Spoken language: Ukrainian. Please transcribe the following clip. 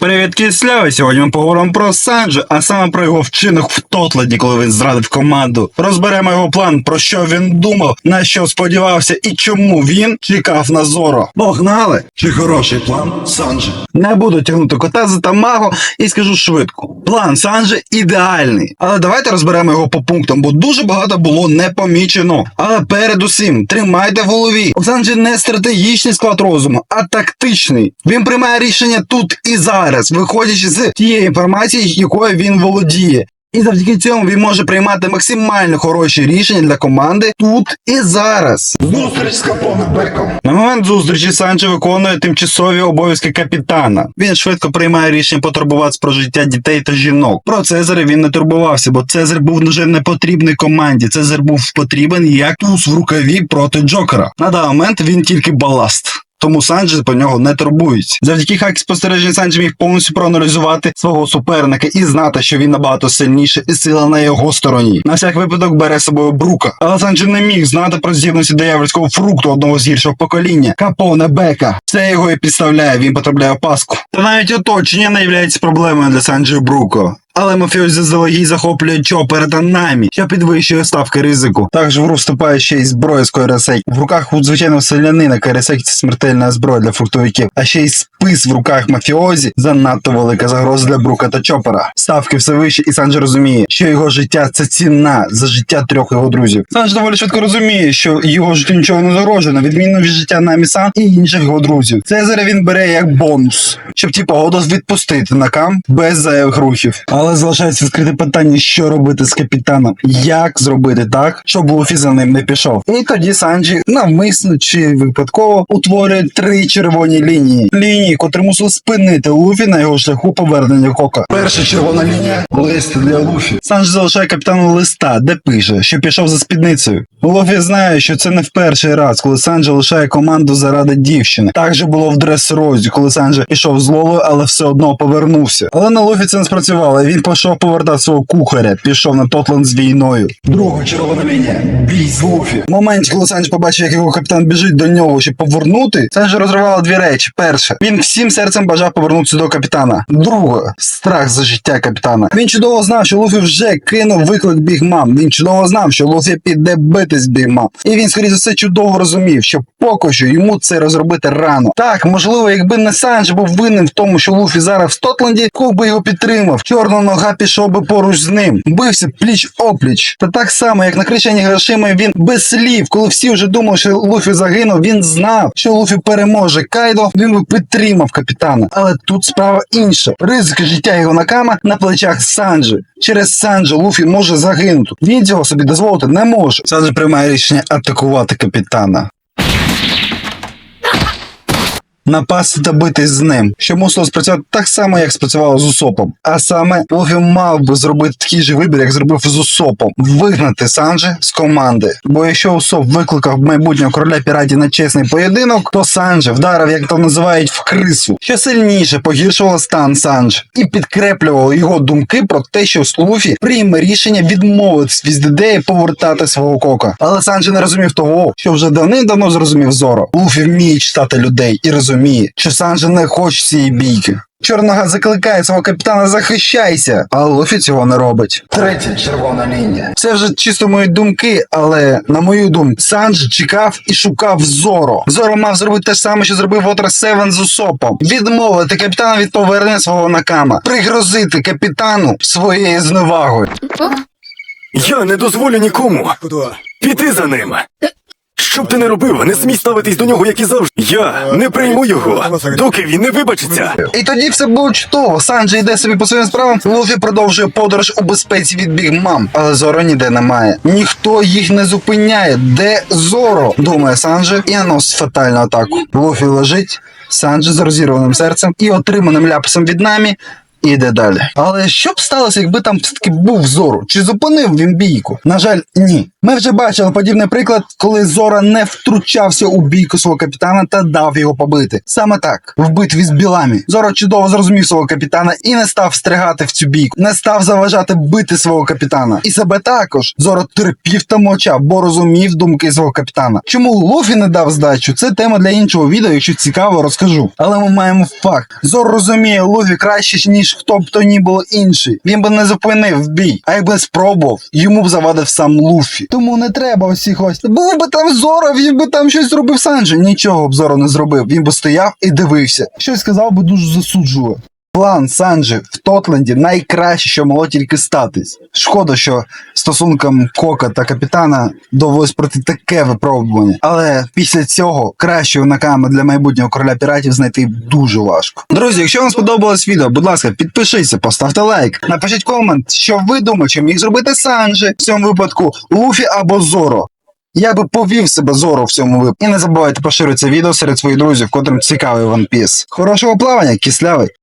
Привіт, кисляві! Сьогодні ми поговоримо про Санджа, а саме про його вчинок в Тотледі, коли він зрадив команду. Розберемо його план, про що він думав, на що сподівався і чому він чекав на Зоро. Погнали! Чи хороший план, Санджі? Не буду тягнути кота за тамаго і скажу швидко. План Санджи ідеальний. Але давайте розберемо його по пунктам, бо дуже багато було не помічено. Але передусім, тримайте в голові. У Санджі не стратегічний склад розуму, а тактичний. Він приймає рішення тут і зараз, виходячи з тієї інформації, якою він володіє. І завдяки цьому він може приймати максимально хороші рішення для команди тут і зараз. Зустріч з Беком. На момент зустрічі Санчо виконує тимчасові обов'язки капітана. Він швидко приймає рішення потурбуватися про життя дітей та жінок. Про Цезаря він не турбувався, бо Цезар був вже не потрібний команді. Цезар був потрібен як туз в рукаві проти Джокера. На даний момент він тільки баласт. Тому Санджі по нього не турбується. Завдяки хакі спостережень Санджі міг повністю проаналізувати свого суперника і знати, що він набагато сильніше і сила на його стороні. На всяк випадок бере з собою Брука. Але Санджі не міг знати про здібності диявольського фрукту одного з гіршого покоління Капоне Бека. Це його і підставляє, він потрапляє в паску. Та навіть оточення не є проблемою для Санджі Бруко. Але мафіозі заздалегідь захоплює Чопера та Намі, що підвищує ставки ризику. Також в вступає ще й зброя з Койрасей. В руках у звичайного селянина Койрасей – це смертельна зброя для фруктовиків, а ще й спис в руках мафіозі занадто велика загроза для Брука та Чопера. Ставки все вище, і Санджі розуміє, що його життя це ціна за життя трьох його друзів. Санджі доволі швидко розуміє, що його життю нічого не загрожує, на відміну від життя Намі Сан і інших його друзів. Цезаря він бере як бонус, щоб ті погоду відпустити на камп без зайвих рухів. Але залишається відкрите питання, що робити з капітаном, як зробити так, щоб Луфі за ним не пішов. І тоді Санджі навмисно чи випадково утворює три червоні лінії. Лінії, котрі мусили спинити Луфі на його шляху повернення кока. Перша червона лінія лист для Луфі. Санджі залишає капітану листа, де пише, що пішов за спідницею. Луфі знає, що це не в перший раз, коли Санджі лишає команду заради дівчини. Так же було в дрес-розі, коли Санджі пішов з Лолою, але все одно повернувся. Але на Луфі це не спрацювало. Він пішов повертати свого кухаря, пішов на Тотланд з війною. Друга червона лінія бій з Луфі. В моменті, коли Санджі побачив, як його капітан біжить до нього, щоб повернути, Санджі розривало дві речі. Перше, він всім серцем бажав повернутися до капітана. Друге, страх за життя капітана. Він чудово знав, що Луфі вже кинув виклик Бігмам. Він чудово знав, що Луфі піде битись Бігмам. І він, скоріше за все, чудово розумів, що поки що йому це розробити рано. Так, можливо, якби не Санджі був винен в тому, що Луфі зараз в Тотланді, Кук би його підтримав. Нога пішов би поруч з ним. Бився пліч опліч. Та так само, як на кричанні грошима, він без слів, коли всі вже думали, що Луфі загинув, він знав, що Луфі переможе Кайдо, він би підтримав капітана. Але тут справа інша. Ризики життя його накама на плечах Санджі. Через Санджі Луфі може загинути. Він цього собі дозволити не може. Санджі приймає рішення атакувати капітана. Напасти та битись з ним, що мусило спрацювати так само, як спрацювало з Усопом. А саме Луфі мав би зробити такий же вибір, як зробив з Усопом: вигнати Санджі з команди. Бо якщо Усоп викликав майбутнього короля піратів на чесний поєдинок, то Санджі вдарив, як то називають, в крису, що сильніше погіршувало стан Санджі і підкреплювало його думки про те, що Луфі прийме рішення відмовитись від ідеї повертати свого кока. Але Санджі не розумів того, що вже давним-давно зрозумів Зоро. Луфі вміє читати людей і розуміє, що Санджі не хоче цієї бійки. Чорнога закликає свого капітана захищайся, а Луфі цього не робить. Третя червона лінія. Це вже чисто мої думки, але на мою думку, Санджі чекав і шукав Зоро. Зоро мав зробити те ж саме, що зробив Вотер Севен з Усопом. Відмовити капітана від повернення свого накама, пригрозити капітану своєю зневагою. Я не дозволю нікому піти за ним. Що б ти не робив, не смій ставитись до нього, як і завжди. Я не прийму його, доки він не вибачиться. І тоді все було чудово. Санджі йде собі по своїм справам. Луфі продовжує подорож у безпеці від Бігмам, але Зоро ніде немає. Ніхто їх не зупиняє. Де Зоро? Думає Санджі і наносить фатальну атаку. Луфі лежить, Санджі з розірваним серцем і отриманим ляпсом від намі. Іде далі. Але що б сталося, якби там все-таки був Зоро? Чи зупинив він бійку? На жаль, ні. Ми вже бачили подібний приклад, коли Зора не втручався у бійку свого капітана та дав його побити. Саме так, в битві з білами. Зора чудово зрозумів свого капітана і не став встрягати в цю бійку, не став заважати бити свого капітана. І себе також. Зора терпів та мовчав, бо розумів думки свого капітана. Чому Луфі не дав здачу? Це тема для іншого відео, якщо цікаво, розкажу. Але ми маємо факт. Зор розуміє Луфі краще, ніж хто б то ні було інший. Він би не зупинив бій, а якби спробував, йому б завадив сам Луфі. Тому не треба усіх ось. Був би там зоро, він би там щось зробив Санджі. Нічого б зоро не зробив. Він би стояв і дивився. Щось сказав би дуже засуджував. План Санджі в Тотленді найкраще, що могло тільки статись. Шкода, що стосункам Кока та капітана довелось пройти таке випробування. Але після цього кращого наками для майбутнього короля піратів знайти дуже важко. Друзі, якщо вам сподобалось відео, будь ласка, підпишіться, поставте лайк, напишіть комент, що ви думаєте, що міг зробити Санджі в цьому випадку Луфі або Зоро. Я би повів себе зору в цьому випадку. І не забувайте поширити це відео серед своїх друзів, котрим цікавий One Piece. Хорошого плавання, кислявий!